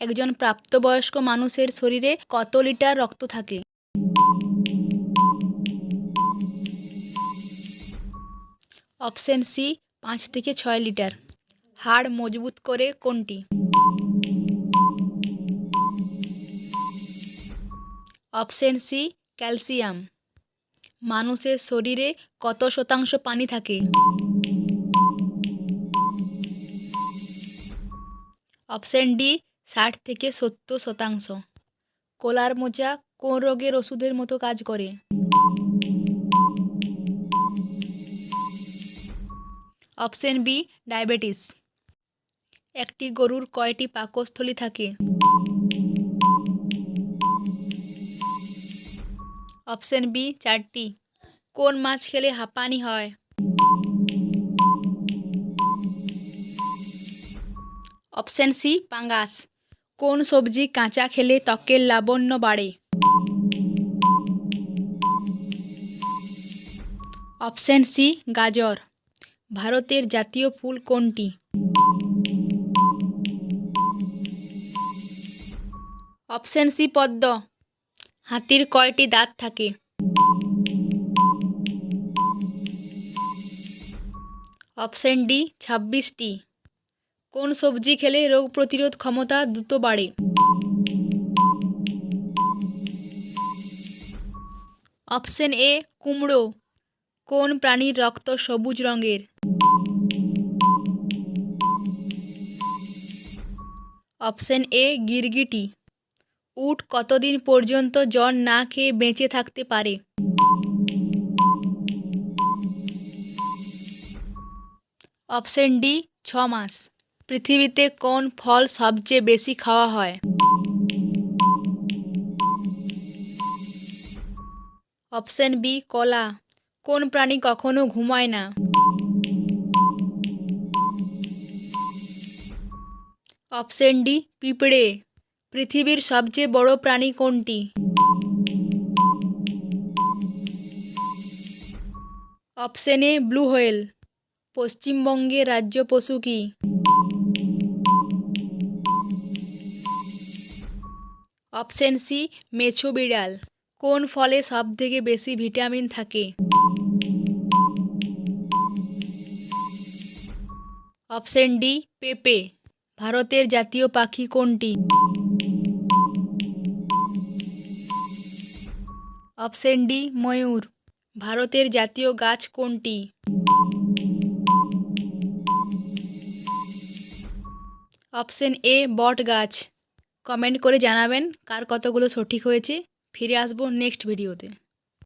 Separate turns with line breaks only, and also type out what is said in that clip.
একজন প্রাপ্তবয়স্ক মানুষের শরীরে কত লিটার রক্ত থাকে? অপশন সি, পাঁচ থেকে ছয় লিটার। হাড় মজবুত করে কোনটি? Option C, calcium. মানুষের শরীরে কত শতাংশ পানি থাকে? অপশন ডি ষাট থেকে সত্তর শতাংশ। কোলার মোচা কোন রোগের ওষুধের মতো কাজ করে? Option B, diabetes. একটি গরুর কয়টি পাকস্থলী থাকে? অপশন বি, চারটি। কোন মাছ খেলে হাঁপানি হয়? অপশন সি, পাঙ্গাস। কোন সবজি কাঁচা খেলে ত্বকের লাবণ্য বাড়ে? অপশন সি, গাজর। ভারতের জাতীয় ফুল কোনটি? অপশন সি, পদ্ম। হাতির কয়টি দাঁত থাকে? অপশন ডি, ছাব্বিশটি। কোন সবজি খেলে রোগ প্রতিরোধ ক্ষমতা দ্রুত বাড়ে? অপশন এ, কুমড়ো। কোন প্রাণীর রক্ত সবুজ রঙের? অপশন এ, গিরগিটি। উট কতদিন পর্যন্ত জল না খেয়ে বেঁচে থাকতে পারে? অপশন ডি ছ মাস পৃথিবীতে কোন ফল সবচেয়ে বেশি খাওয়া হয়? অপশন বি, কলা। কোন প্রাণী কখনো ঘুমায় না? অপশন ডি, পিঁপড়ে। পৃথিবীর সবচেয়ে বড় প্রাণী কোনটি? Option A, blue whale. পশ্চিমবঙ্গের রাজ্য পশু কি? অপশন সি, মেছো বিড়াল। কোন ফলে সবথেকে বেশি ভিটামিন থাকে? অপশন ডি, পেঁপে। ভারতের জাতীয় পাখি কোনটি? অপশন ডি, ময়ূর। ভারতের জাতীয় গাছ কোনটি? অপশন এ বট গাছ কমেন্ট করে জানাবেন কার কতগুলো সঠিক হয়েছে। ফিরে আসব নেক্সট ভিডিওতে